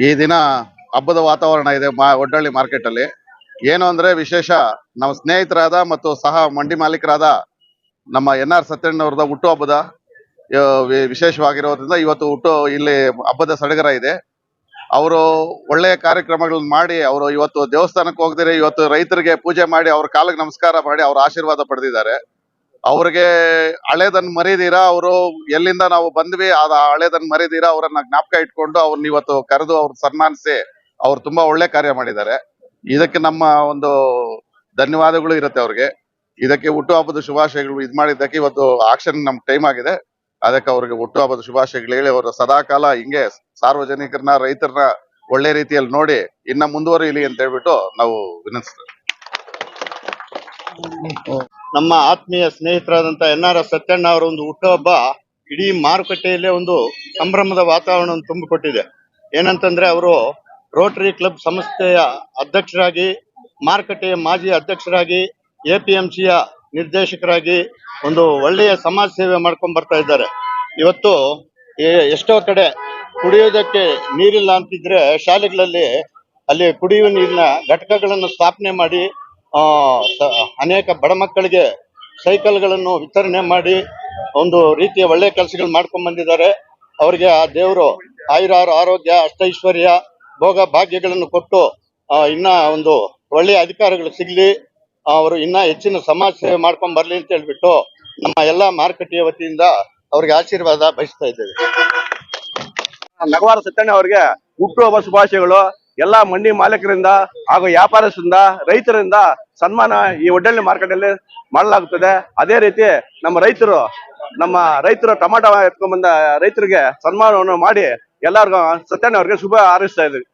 ಈ ದಿನ ಹಬ್ಬದ ವಾತಾವರಣ ಇದೆ ಮಾ ಒಡ್ಡಳ್ಳಿ ಮಾರ್ಕೆಟ್ ಅಲ್ಲಿ. ಏನು ಅಂದ್ರೆ ವಿಶೇಷ ನಮ್ಮ ಸ್ನೇಹಿತರಾದ ಮತ್ತು ಸಹ ಮಂಡಿ ಮಾಲೀಕರಾದ ನಮ್ಮ ಎನ್ ಆರ್ ಸತ್ಯಣ್ಣವ್ರದ ಹುಟ್ಟು ಹಬ್ಬದ ಆ, ವಿ- ವಿಶೇಷವಾಗಿರೋದ್ರಿಂದ ಇವತ್ತು ಹುಟ್ಟು ಇಲ್ಲಿ ಹಬ್ಬದ ಸಡಗರ ಇದೆ. ಅವರು ಒಳ್ಳೆಯ ಕಾರ್ಯಕ್ರಮಗಳನ್ನ ಮಾಡಿ ಅವರು ಇವತ್ತು ದೇವಸ್ಥಾನಕ್ಕೆ ಹೋಗದಿರೆ ಇವತ್ತು ರೈತರಿಗೆ ಪೂಜೆ ಮಾಡಿ ಅವ್ರ ಕಾಲಿಗೆ ನಮಸ್ಕಾರ ಮಾಡಿ ಅವ್ರ ಆಶೀರ್ವಾದ ಪಡೆದಿದ್ದಾರೆ. ಅವ್ರಿಗೆ ಹಳೇದನ್ನ ಮರೀದಿರಾ, ಅವರು ಎಲ್ಲಿಂದ ನಾವು ಬಂದ್ವಿ ಅದ ಹಳೇದನ್ನ ಮರೀದಿರಾ ಅವರನ್ನ ಜ್ಞಾಪಕ ಇಟ್ಕೊಂಡು ಅವ್ರನ್ನ ಇವತ್ತು ಕರೆದು ಅವ್ರ ಸನ್ಮಾನಿಸಿ ಅವ್ರು ತುಂಬಾ ಒಳ್ಳೆ ಕಾರ್ಯ ಮಾಡಿದ್ದಾರೆ. ಇದಕ್ಕೆ ನಮ್ಮ ಒಂದು ಧನ್ಯವಾದಗಳು ಇರುತ್ತೆ ಅವ್ರಿಗೆ. ಇದಕ್ಕೆ ಹುಟ್ಟುಹಬ್ಬದ ಶುಭಾಶಯಗಳು ಇದ್ ಮಾಡಿದ್ದಕ್ಕೆ ಇವತ್ತು ಆಕ್ಷನ್ ನಮ್ ಟೈಮ್ ಆಗಿದೆ. ಅದಕ್ಕೆ ಅವ್ರಿಗೆ ಹುಟ್ಟುಹಬ್ಬದ ಶುಭಾಶಯಗಳು ಹೇಳಿ, ಅವರು ಸದಾಕಾಲ ಹಿಂಗೆ ಸಾರ್ವಜನಿಕರನ್ನ, ರೈತರನ್ನ ಒಳ್ಳೆ ರೀತಿಯಲ್ಲಿ ನೋಡಿ, ಇನ್ನ ಮುಂದುವರಿಯಲಿ ಅಂತ ಹೇಳ್ಬಿಟ್ಟು ನಾವು ವಿನಂತಿಸ್ತೇವೆ. ನಮ್ಮ ಆತ್ಮೀಯ ಸ್ನೇಹಿತರಾದಂತ ಎನ್ ಆರ್ ಎಸ್ ಸತ್ಯಣ್ಣ ಅವರ ಒಂದು ಹುಟ್ಟುಹಬ್ಬ ಇಡೀ ಮಾರುಕಟ್ಟೆಯಲ್ಲೇ ಒಂದು ಸಂಭ್ರಮದ ವಾತಾವರಣವನ್ನು ತುಂಬಿಕೊಟ್ಟಿದೆ. ಏನಂತಂದ್ರೆ ಅವರು ರೋಟರಿ ಕ್ಲಬ್ ಸಂಸ್ಥೆಯ ಅಧ್ಯಕ್ಷರಾಗಿ, ಮಾರುಕಟ್ಟೆಯ ಮಾಜಿ ಅಧ್ಯಕ್ಷರಾಗಿ ಎಪಿಎಂಸಿಯ ನಿರ್ದೇಶಕರಾಗಿ ಒಂದು ಒಳ್ಳೆಯ ಸಮಾಜ ಸೇವೆ ಮಾಡ್ಕೊಂಡ್ ಬರ್ತಾ ಇದ್ದಾರೆ. ಇವತ್ತು ಎ- ಎಷ್ಟೋ ಕಡೆ ಕುಡಿಯೋದಕ್ಕೆ ನೀರಿಲ್ಲ ಅಂತಿದ್ರೆ ಶಾಲೆಗಳಲ್ಲಿ ಅಲ್ಲಿ ಕುಡಿಯುವ ನೀರಿನ ಘಟಕಗಳನ್ನು ಸ್ಥಾಪನೆ ಮಾಡಿ ಅನೇಕ ಬಡ ಮಕ್ಕಳಿಗೆ ಸೈಕಲ್ಗಳನ್ನು ವಿತರಣೆ ಮಾಡಿ ಒಂದು ರೀತಿಯ ಒಳ್ಳೆ ಕೆಲಸಗಳು ಮಾಡ್ಕೊಂಡ್ ಬಂದಿದ್ದಾರೆ. ಅವರಿಗೆ ಆ ದೇವರು ಆಯುರಾರು ಆರೋಗ್ಯ, ಅಷ್ಟೈಶ್ವರ್ಯ, ಭೋಗ ಭಾಗ್ಯಗಳನ್ನು ಕೊಟ್ಟು ಇನ್ನ ಒಂದು ಒಳ್ಳೆಯ ಅಧಿಕಾರಿಗಳು ಸಿಗ್ಲಿ ಅವರು ಇನ್ನ ಹೆಚ್ಚಿನ ಸಮಾಜ ಸೇವೆ ಮಾಡ್ಕೊಂಡ್ ಬರ್ಲಿ ಅಂತ ಹೇಳ್ಬಿಟ್ಟು ನಮ್ಮ ಎಲ್ಲಾ ಮಾರುಕಟ್ಟೆಯ ವತಿಯಿಂದ ಅವ್ರಿಗೆ ಆಶೀರ್ವಾದ ಬಯಸ್ತಾ ಇದ್ದೇವೆ. ನಗವಾರ ಸತ್ಯಣ್ಣ ಅವರಿಗೆ ಹುಟ್ಟುಹಬ್ಬ ಶುಭಾಶಯಗಳು. ಎಲ್ಲಾ ಮಂಡಿ ಮಾಲೀಕರಿಂದ ಹಾಗೂ ವ್ಯಾಪಾರಸ್ಥರಿಂದ, ರೈತರಿಂದ ಸನ್ಮಾನ ಈ ಒಡ್ಡಳ್ಳಿ ಮಾರ್ಕೆಟ್ ಅಲ್ಲಿ ಮಾಡಲಾಗುತ್ತದೆ. ಅದೇ ರೀತಿ ನಮ್ಮ ರೈತರು ನಮ್ಮ ರೈತರು ಟೊಮಾಟೊ ಎತ್ಕೊಂಡ್ ಬಂದ ರೈತರಿಗೆ ಸನ್ಮಾನವನ್ನು ಮಾಡಿ ಎಲ್ಲರಿಗೂ ಸತ್ಯಣ್ಣ ಅವರಿಗೆ ಶುಭ ಹಾರೈಸ್ತಾ ಇದ್ದೀವಿ.